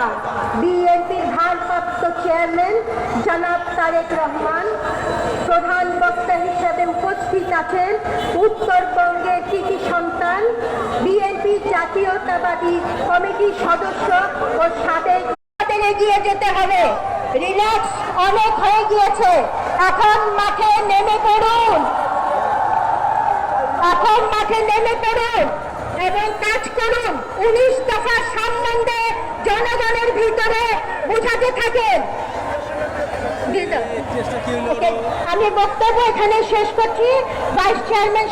অহংকার বিএনপির ভারপ্রাপ্ত চেয়ারম্যান জনাব তারেক রহমান প্রধান বক্তা হিসেবে উপস্থিত আছেন উত্তরবঙ্গের কৃতি সন্তান, বিএনপি জাতীয়তাবাদী কমিটির সদস্য ও সাবেক এগিয়ে যেতে হবে। রিল্যাক্স অনেক হয়ে গিয়েছে। এখন মাঠে নেমে পড়ুন। এখন মাঠে নেমে পড়ুন এবং কাজ করুন। উনিশ দফা আমি বক্তব্য এখানে শেষ করছি। ভাইস চেয়ারম্যান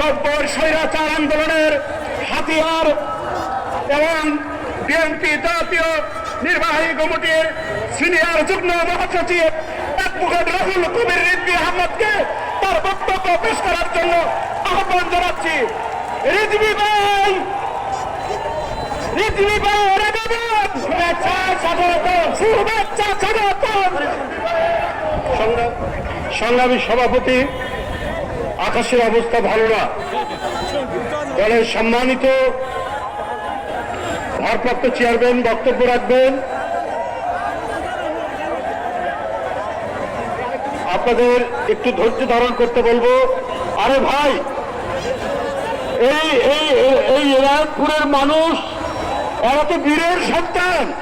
নব্বই স্বৈরাচার আন্দোলনের হাতিয়ার এবং বিএনপি জাতীয় নির্বাহী কমিটির সিনিয়র যুগ্ম মহাসচিব অ্যাডভোকেট রাহুল কবির রিজভি আহমদকে তার বক্তব্য পেশ করার জন্য আহ্বান জানাচ্ছি। রিজভি ভাই! রিজভি ভাই শুভেচ্ছা স্বাগত। শুভেচ্ছা সংগ্রাম- সভাপতি, আকাশের অবস্থা ভালো না। দলের সম্মানিত ভারপ্রাপ্ত চেয়ারম্যান বক্তব্য রাখবেন। আপনাদের একটু ধৈর্য ধারণ করতে বলব। আরে ভাই, এই এই, এই- এই মানুষ, এরা তো বীরের সন্তান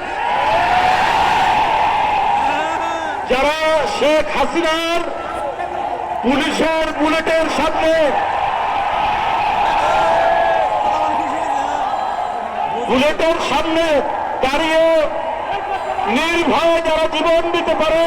যারা শেখ হাসিনার পুলিশের বুলেটের সামনে। বুলেটের সামনে দাঁড়িয়ে নির্ভয়ে যারা জীবন দিতে পারে